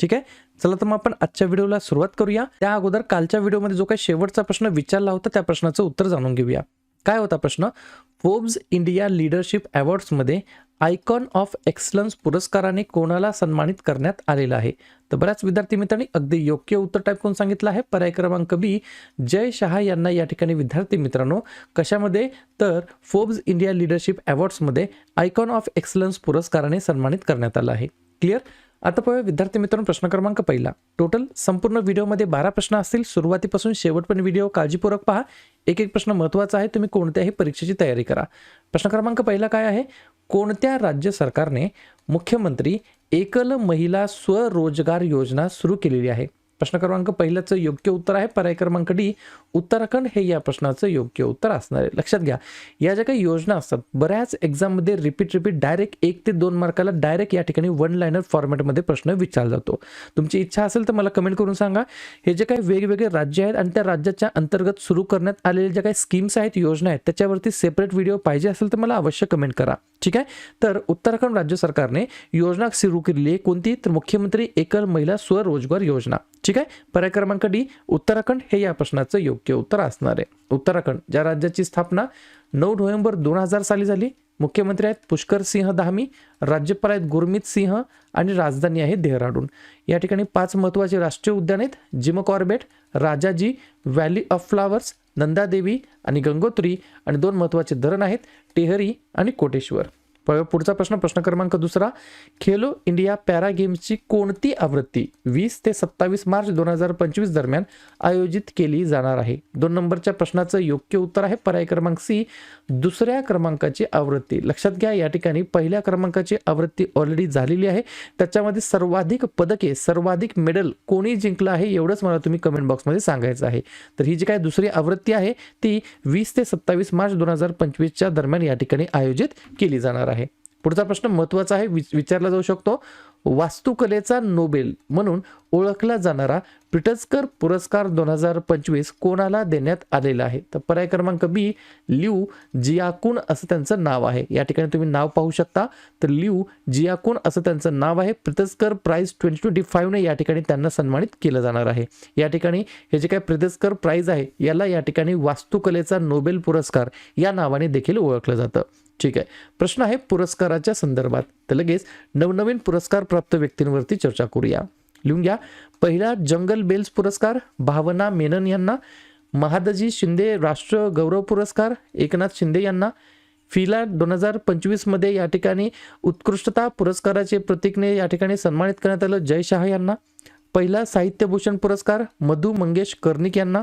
ठीक आहे? चला तर मग आपण आजच्या व्हिडिओला सुरुवात करूया. त्या अगोदर कालच्या व्हिडिओमध्ये जो काही शेवटचा प्रश्न विचारला होता त्या प्रश्नाचं उत्तर जाणून घेऊया. काय होता प्रश्न? फोब्स इंडिया लिडरशिप अवॉर्ड्समध्ये आयकॉन ऑफ एक्सलन्स पुरस्काराने कोणाला सन्मानित करण्यात आलेला आहे? तर बऱ्याच विद्यार्थी मित्रांनी अगदी योग्य उत्तर टाईप करून सांगितलं आहे. पर्याय क्रमांक बी जय शहा यांना या ठिकाणी विद्यार्थी मित्रांनो कशामध्ये? तर फोर्ब्स इंडिया लिडरशिप अवॉर्ड्समध्ये आयकॉन ऑफ एक्सलन्स पुरस्काराने सन्मानित करण्यात आलं आहे. क्लिअर आता पाहूया विद्यार्थी मित्रांनो प्रश्न क्रमांक पहिला. टोटल संपूर्ण व्हिडिओमध्ये बारा प्रश्न असतील. सुरुवातीपासून शेवटपर्यंत व्हिडिओ काळजीपूर्वक पहा. एक एक प्रश्न महत्त्वाचा आहे. तुम्ही कोणत्याही परीक्षेची तयारी करा. प्रश्न क्रमांक पहिला काय आहे? कोणत्या राज्य सरकारने मुख्यमंत्री एकल महिला स्वरोजगार योजना सुरू केलेली आहे? प्रश्न क्रमांक पहिल्याचं योग्य उत्तर आहे. पर्याय क्रमांक डी उत्तराखंड हे या प्रश्नाचं योग्य उत्तर असणार आहे. लक्षात घ्या या ज्या काही योजना असतात बऱ्याच एक्झाममध्ये रिपीट रिपीट डायरेक्ट एक ते दोन मार्काला डायरेक्ट या ठिकाणी वन लाईनर फॉर्मॅटमध्ये प्रश्न विचारला जातो. तुमची इच्छा असेल तर मला कमेंट करून सांगा. हे जे काही वेगवेगळे राज्य आहेत आणि त्या राज्याच्या अंतर्गत सुरू करण्यात आलेले ज्या काही स्कीम्स आहेत योजना आहेत त्याच्यावरती सेपरेट व्हिडिओ पाहिजे असेल तर मला अवश्य कमेंट करा. ठीक आहे? तर उत्तराखंड राज्य सरकारने योजना सुरू केलेली आहे. कोणती? तर मुख्यमंत्री एकल महिला स्वरोजगार योजना. ठीक आहे? पर्याय क्रमांक डी उत्तराखंड हे या प्रश्नाचं योग्य उत्तर असणार आहे. उत्तराखंड ज्या राज्याची स्थापना नऊ नोव्हेंबर दोन हजार साली झाली मुख्यमंत्री आहेत पुष्कर सिंह धामी राज्यपाल आहेत गुरमीत सिंह आणि राजधानी आहे देहराडून. या ठिकाणी पाच महत्त्वाचे राष्ट्रीय उद्यान आहेत Jim Corbett Rajaji valley of flowers Nanda Devi आणि गंगोत्री आणि दोन महत्त्वाचे धरण आहेत टेहरी आणि कोटेश्वर. पुढचा प्रश्न प्रश्न क्रमांक दुसरा. खेलो इंडिया पॅरा गेम्सची कोणती आवृत्ती? वीस ते सत्तावीस मार्च दोन हजार पंचवीस दरम्यान आयोजित केली जाणार आहे. दोन नंबरच्या प्रश्नाचं योग्य उत्तर आहे पर्याय क्रमांक सी दुसऱ्या क्रमांकाची आवृत्ती. लक्षात घ्या या ठिकाणी पहिल्या क्रमांकाची आवृत्ती ऑलरेडी झालेली आहे. त्याच्यामध्ये सर्वाधिक पदके सर्वाधिक मेडल कोणी जिंकलं आहे एवढंच मला तुम्ही कमेंट बॉक्समध्ये सांगायचं आहे. तर ही जी काय दुसरी आवृत्ती आहे ती वीस ते सत्तावीस मार्च दोन हजार पंचवीसच्या दरम्यान या ठिकाणी आयोजित केली जाणार आहे. पुढचा प्रश्न महत्त्वाचा आहे विच- विचारला जाऊ शकतो. वास्तुकलेचा नोबेल म्हणून ओळखला जाणारा पिटस्कर पुरस्कार दोन हजार पंचवीस कोणाला देण्यात आलेला आहे? तर पर्याय क्रमांक बी लिव जियाकुन असं त्यांचं नाव आहे. या ठिकाणी तुम्ही नाव पाहू शकता. तर लिव जियाकुन असं त्यांचं नाव आहे. प्रितस्कर प्राईज ट्वेंटी ट्वेंटी फाईव्हने या ठिकाणी त्यांना सन्मानित केलं जाणार आहे. या ठिकाणी हे जे काय प्रितस्कर प्राईज आहे याला या ठिकाणी वास्तुकलेचा नोबेल पुरस्कार या नावाने देखील ओळखलं जातं. ठीक आहे. प्रश्न आहे पुरस्काराच्या संदर्भात. तर लगेच नवनवीन पुरस्कार प्राप्त व्यक्तींवरती चर्चा करूया. लिहून घ्या. पहिला जंगल बेल्स पुरस्कार भावना मेनन यांना. महादजी शिंदे राष्ट्र गौरव पुरस्कार एकनाथ शिंदे यांना. फिला दोन हजार पंचवीसमध्ये या ठिकाणी उत्कृष्टता पुरस्काराचे प्रतीकने या ठिकाणी सन्मानित करण्यात आलं. जय शहा यांना. पहिला साहित्यभूषण पुरस्कार मधु मंगेश कर्णिक यांना.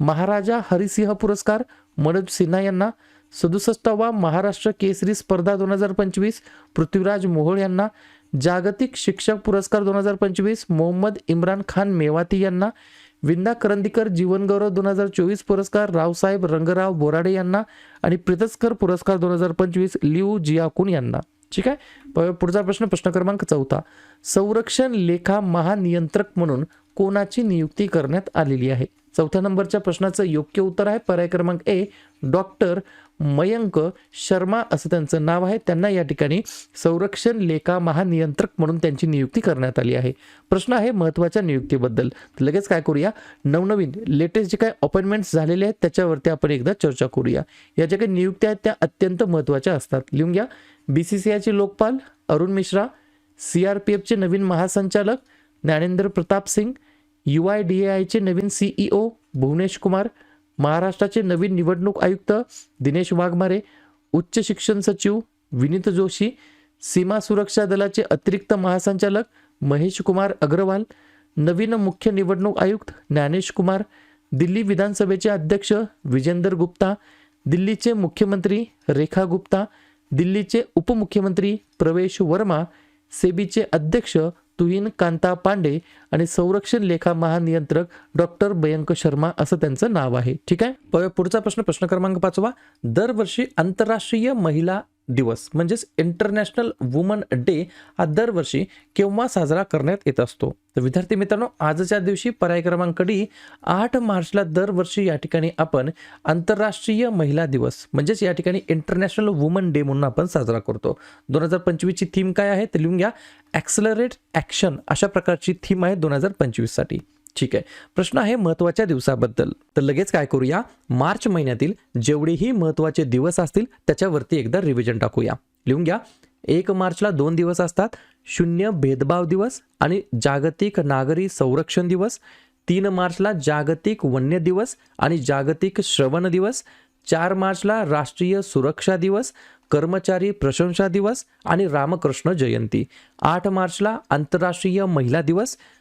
महाराजा हरिसिंह पुरस्कार मनोज सिन्हा यांना. सदुसष्टावा महाराष्ट्र केसरी स्पर्धा दोन हजार पंचवीस पृथ्वीराज मोहोळ यांना जागतिक शिक्षक पुरस्कार दोन हजार पंचवीस मोहम्मद इम्रान खान मेवाती यांना विंदा करंदीकर जीवनगौरव दोन हजार चोवीस पुरस्कार रावसाहेब रंगराव बोराडे यांना आणि प्रितस्कर पुरस्कार दोन हजार पंचवीस लिऊ जियाकुन यांना. ठीक आहे? प- पुढचा प्रश्न प्रश्न क्रमांक चौथा. संरक्षण लेखा महानियंत्रक म्हणून कोणाची नियुक्ती करण्यात आलेली आहे? चौथ्या नंबरच्या प्रश्नाचं योग्य उत्तर आहे. पर्याय क्रमांक ए डॉक्टर मयंक शर्मा असं त्यांचं नाव आहे. त्यांना या ठिकाणी संरक्षण लेखा महानियंत्रक म्हणून त्यांची नियुक्ती करण्यात आली आहे. प्रश्न आहे महत्त्वाच्या नियुक्तीबद्दल. लगेच काय करूया? नवनवीन लेटेस्ट जे काही अपॉइंटमेंट्स झालेले आहेत त्याच्यावरती आपण एकदा चर्चा करूया. या ज्या काही नियुक्त्या आहेत त्या अत्यंत महत्त्वाच्या असतात. लिहून घ्या. बी सी सी आयचे Lokpal Arun Mishra C R P एफचे नवीन महासंचालक Gyanendra Pratap Singh U I D A आयचे नवीन सीईओ भुवनेश कुमार महाराष्ट्राचे नवीन निवडणूक आयुक्त दिनेश वाघमारे उच्च शिक्षण सचिव विनीत जोशी सीमा सुरक्षा दलाचे अतिरिक्त महासंचालक महेश कुमार अग्रवाल नवीन मुख्य निवडणूक आयुक्त ज्ञानेश कुमार दिल्ली विधानसभेचे अध्यक्ष विजेंदर गुप्ता दिल्लीचे मुख्यमंत्री रेखा गुप्ता दिल्लीचे उपमुख्यमंत्री प्रवेश वर्मा सेबीचे अध्यक्ष तुहीन कांता पांडे आणि संरक्षण लेखा महानियंत्रक डॉक्टर मयंक शर्मा असं त्यांचं नाव आहे. ठीक आहे? प- पुढचा प्रश्न प्रश्न क्रमांक पाचवा. दरवर्षी आंतरराष्ट्रीय महिला दिवस म्हणजेच इंटरनॅशनल वुमन डे हा दरवर्षी केव्हा साजरा करण्यात येत असतो? तर विद्यार्थी मित्रांनो आजच्या दिवशी पर्याय क्रमांक डी आठ मार्चला दरवर्षी या ठिकाणी आपण आंतरराष्ट्रीय महिला दिवस म्हणजेच या ठिकाणी इंटरनॅशनल वुमन डे म्हणून आपण साजरा करतो. दोन हजार पंचवीसची थीम काय आहे तर लिहून घ्या. ॲक्सलरेट ॲक्शन अशा प्रकारची थीम आहे दोन हजार पंचवीससाठी. ठीक आहे. प्रश्न आहे महत्त्वाच्या दिवसाबद्दल. तर लगेच काय करूया? मार्च महिन्यातील जेवढेही महत्त्वाचे दिवस असतील त्याच्यावरती एकदा रिव्हिजन टाकूया. लिहून घ्या. एक मार्चला दोन दिवस असतात. शून्य भेदभाव दिवस आणि जागतिक नागरी संरक्षण दिवस. तीन मार्चला जागतिक वन्य दिवस आणि जागतिक श्रवण दिवस. चार मार्चला राष्ट्रीय सुरक्षा दिवस कर्मचारी प्रशंसा दिवस आणि रामकृष्ण जयंती. आठ मार्चला आंतरराष्ट्रीय महिला दिवस.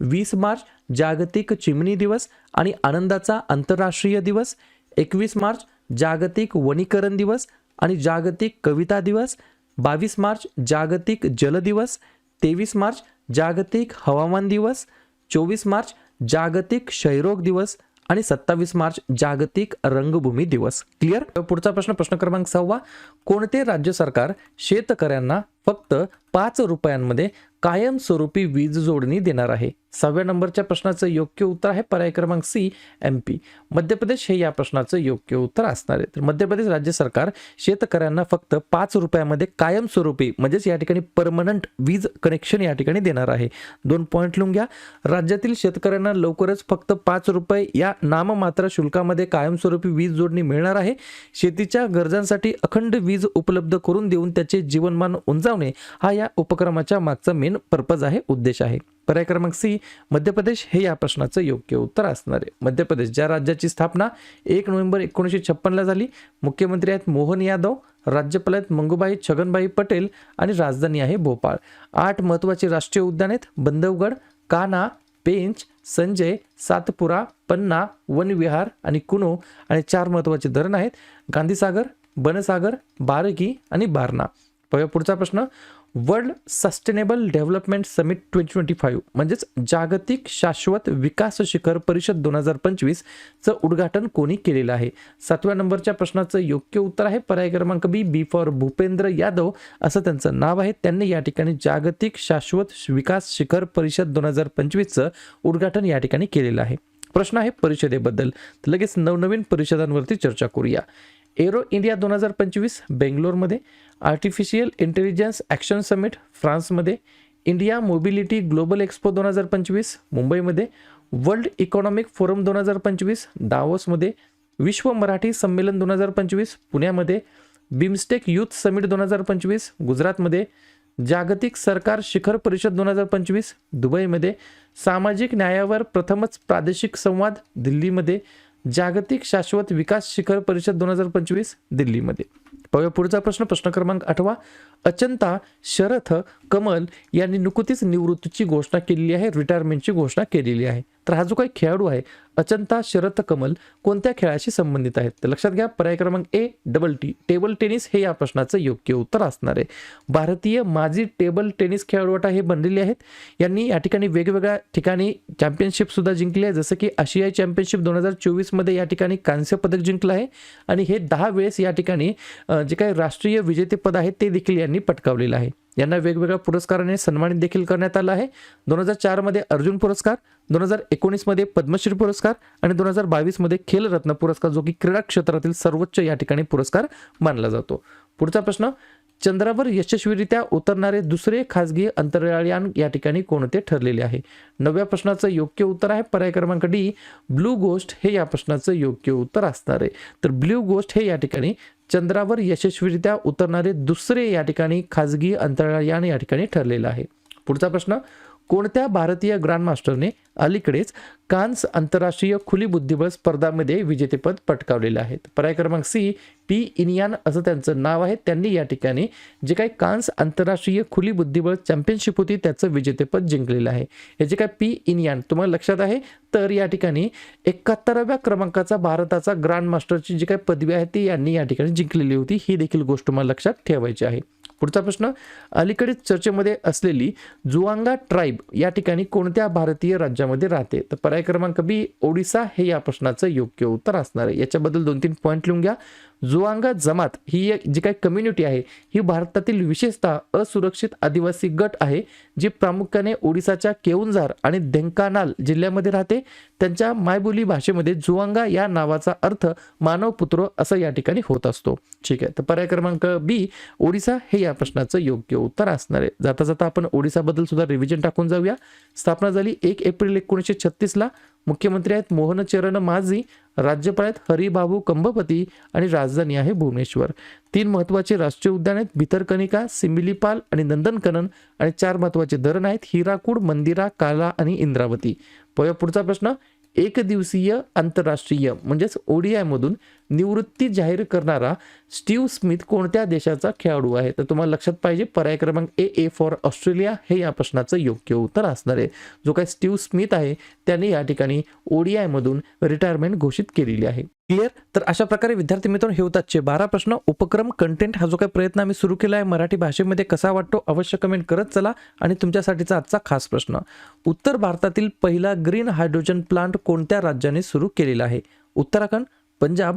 वीस मार्च जागतिक चिमणी दिवस आणि आनंदाचा आंतरराष्ट्रीय दिवस. एकवीस मार्च जागतिक वनीकरण दिवस आणि जागतिक कविता दिवस. बावीस मार्च जागतिक जल दिवस. तेवीस मार्च जागतिक हवामान दिवस. चोवीस मार्च जागतिक क्षयरोग दिवस. आणि सत्तावीस मार्च जागतिक रंगभूमी दिवस. क्लिअर? पुढचा प्रश्न प्रश्न क्रमांक सहावा. कोणते राज्य सरकार शेतकऱ्यांना फक्त पाच रुपयांमध्ये कायमस्वरूपी वीज जोडणी देणार आहे? सहाव्या नंबरच्या प्रश्नाचं योग्य उत्तर आहे पर्याय क्रमांक C M P Madhya Pradesh हे या प्रश्नाचं योग्य उत्तर असणार आहे. तर मध्य प्रदेश राज्य सरकार शेतकऱ्यांना फक्त पाच रुपयामध्ये कायमस्वरूपी म्हणजेच या ठिकाणी परमनंट वीज कनेक्शन या ठिकाणी देणार आहे. दोन पॉईंट लिहून घ्या. राज्यातील शेतकऱ्यांना लवकरच फक्त पाच रुपये या नाममात्र शुल्कामध्ये कायमस्वरूपी वीज जोडणी मिळणार आहे. शेतीच्या गरजांसाठी अखंड वीज उपलब्ध करून देऊन त्याचे जीवनमान उंचावणे हा या उपक्रमाच्या मागचा मेन पर्पज आहे उद्देश आहे. पर्याय क्रमांक सी मध्य प्रदेश हे या प्रश्नाचं योग्य उत्तर असणार आहे. मध्य प्रदेश ज्या राज्याची स्थापना एक नोव्हेंबर एकोणीसशे छप्पनला झाली मुख्यमंत्री आहेत मोहन यादव राज्यपाल आहेत मंगूबाई छगनबाई पटेल आणि राजधानी आहे भोपाळ. आठ महत्त्वाचे राष्ट्रीय उद्यान आहेत बंधवगड काना पेंच संजय सातपुरा पन्ना वनविहार आणि कुनो आणि चार महत्त्वाचे धरण आहेत गांधीसागर बनसागर बारकी आणि बारणा. पाहूया पुढचा प्रश्न. World sustainable development summit twenty twenty five म्हणजेच जागतिक शाश्वत विकास शिखर परिषद दोन हजार पंचवीसचं उद्घाटन कोणी केलेलं आहे? सातव्या नंबरच्या प्रश्नाचं योग्य उत्तर आहे पर्याय क्रमांक B B for Bhupender Yadav असं त्यांचं नाव आहे. त्यांनी या ठिकाणी जागतिक शाश्वत विकास शिखर परिषद दोन हजार पंचवीसचं उद्घाटन या ठिकाणी केलेलं आहे. प्रश्न आहे परिषदेबद्दल. तर लगेच नवनवीन परिषदांवरती चर्चा करूया. एरो इंडिया दोन हजार पंचवीस बेंगलोरमध्ये. आर्टिफिशियल इंटेलिजन्स ॲक्शन समिट फ्रान्समध्ये इंडिया मोबिलिटी ग्लोबल एक्सपो दोन हजार पंचवीस मुंबईमध्ये वर्ल्ड इकॉनॉमिक फोरम दोन हजार पंचवीस दावोसमध्ये विश्व मराठी संमेलन दोन हजार पंचवीस पुण्यामध्ये बिमस्टेक यूथ समिट दोन हजार पंचवीस गुजरातमध्ये जागतिक सरकार शिखर परिषद दोन हजार पंचवीस दुबईमध्ये सामाजिक न्यायावर प्रथमच प्रादेशिक संवाद दिल्लीमध्ये जागतिक शाश्वत विकास शिखर परिषद दोन हजार पंचवीस दिल्लीमध्ये. पाहूया पुढचा प्रश्न प्रश्न क्रमांक आठवा. अचंता शरथ कमल यांनी नुकतीच निवृत्तीची घोषणा केलेली आहे रिटायरमेंटची घोषणा केलेली आहे. तर हा जो काही खेळाडू आहे अचंता शरथ कमल कोणत्या खेळाशी संबंधित आहेत? तर लक्षात घ्या पर्याय क्रमांक A double T table tennis हे या प्रश्नाचं योग्य उत्तर असणार आहे. भारतीय माजी टेबल टेनिस खेळाडूटा हे बनलेले आहेत. यांनी या ठिकाणी वेगवेगळ्या ठिकाणी चॅम्पियनशिप सुद्धा जिंकली आहे. जसं की आशियाई चॅम्पियनशिप दोन हजार चोवीसमध्ये या ठिकाणी कांस्य पदक जिंकलं आहे. आणि हे दहा वेळेस या ठिकाणी जे काही राष्ट्रीय विजेतेपद आहे ते देखील यांनी पटकावलेलं आहे. यांना वेगवेगळ्या पुरस्काराने सन्मानित देखील करण्यात आलं आहे. दोन हजार चारमध्ये अर्जुन पुरस्कार दोन हजार एकोणीसमध्ये पद्मश्री पुरस्कार आणि दोन हजार बावीसमध्ये खेलरत्न पुरस्कार जो की क्रीडा क्षेत्रातील सर्वोच्च या ठिकाणी पुरस्कार मानला जातो. पुढचा प्रश्न चंद्रावर यशस्वीरित्या उतरणारे दुसरे खासगी अंतराळयान या ठिकाणी कोणते ठरलेले आहे? नव्या प्रश्नाचं योग्य उत्तर आहे पर्याय क्रमांक डी ब्लू गोस्ट हे या प्रश्नाचं योग्य उत्तर असणार आहे. तर ब्ल्यू गोस्ट हे या ठिकाणी चंद्रावर यशस्वीरित्या उतरणारे दुसरे या ठिकाणी खाजगी अंतराळयान या ठिकाणी ठरलेलं आहे. पुढचा प्रश्न कोणत्या भारतीय ग्रँडमास्टरने अलीकडेच कान्स आंतरराष्ट्रीय खुली बुद्धिबळ स्पर्धामध्ये विजेतेपद पटकावलेले आहेत पर्याय क्रमांक सी पी इनियान असं त्यांचं नाव आहे. त्यांनी या ठिकाणी जे काही कान्स आंतरराष्ट्रीय खुली बुद्धिबळ चॅम्पियनशिप होती त्याचं विजेतेपद जिंकलेलं आहे. हे जे काय पी इनियान तुम्हाला लक्षात आहे? तर या ठिकाणी एकाहत्तराव्या क्रमांकाचा भारताचा ग्रँड मास्टरची जी काही पदवी आहे ती यांनी या ठिकाणी जिंकलेली होती. ही देखील गोष्ट तुम्हाला लक्षात ठेवायची आहे. पुढचा प्रश्न अलीकडेच चर्चेमध्ये असलेली जुआंगा ट्राईब या ठिकाणी कोणत्या भारतीय राज्यामध्ये राहते? तर पर्याय क्रमांक बी ओडिसा हे या प्रश्नाचं योग्य उत्तर असणार आहे. याच्याबद्दल दोन तीन पॉईंट लिहून घ्या. जुआंगा जमात ही एक जी काही कम्युनिटी आहे ही भारतातील विशेषतः असुरक्षित आदिवासी गट आहे जी प्रामुख्याने ओडिसाच्या केऊनझार आणि ढेंकानाल जिल्ह्यामध्ये राहते. त्यांच्या मायबोली भाषेमध्ये जुआंगा या नावाचा अर्थ मानव पुत्र असं या ठिकाणी होत असतो. ठीक आहे तर पर्याय क्रमांक बी ओडिसा हे या प्रश्नाचं योग्य उत्तर असणार आहे. जाता जाता आपण ओडिसाबद्दल सुद्धा रिव्हिजन टाकून जाऊया. स्थापना झाली एक एप्रिल एकोणीसशे छत्तीसला. मुख्यमंत्री आहेत मोहन चरण माझी राज्यपाल आहेत हरिबाबू कंभपती आणि राजधानी आहे भुवनेश्वर. तीन महत्त्वाचे राष्ट्रीय उद्यान आहेत भितरकनिका सिमिलीपाल आणि नंदनकनन आणि चार महत्त्वाचे धरण आहेत हिराकूड मंदिरा काला आणि इंद्रावती. पुढचा प्रश्न एक दिवसीय आंतरराष्ट्रीय म्हणजेच ओडीआयमधून निवृत्ती जाहीर करणारा स्टीव्ह स्मिथ कोणत्या देशाचा खेळाडू आहे? तर तुम्हाला लक्षात पाहिजे पर्याय क्रमांक ए ए फॉर ऑस्ट्रेलिया हे या प्रश्नाचं योग्य उत्तर असणार आहे. जो काय स्टीव्ह स्मिथ आहे त्याने या ठिकाणी ओडीआयमधून रिटायरमेंट घोषित केलेली आहे. क्लिअर तर अशा प्रकारे विद्यार्थी मित्रांनो हे होताचे बारा प्रश्न. उपक्रम कंटेंट हा जो काही प्रयत्न आम्ही सुरू केला आहे मराठी भाषेमध्ये कसा वाटतो अवश्य कमेंट करत चला. आणि तुमच्यासाठीचा आजचा खास प्रश्न. उत्तर भारतातील पहिला ग्रीन हायड्रोजन प्लांट कोणत्या राज्याने सुरू केलेला आहे? उत्तराखंड पंजाब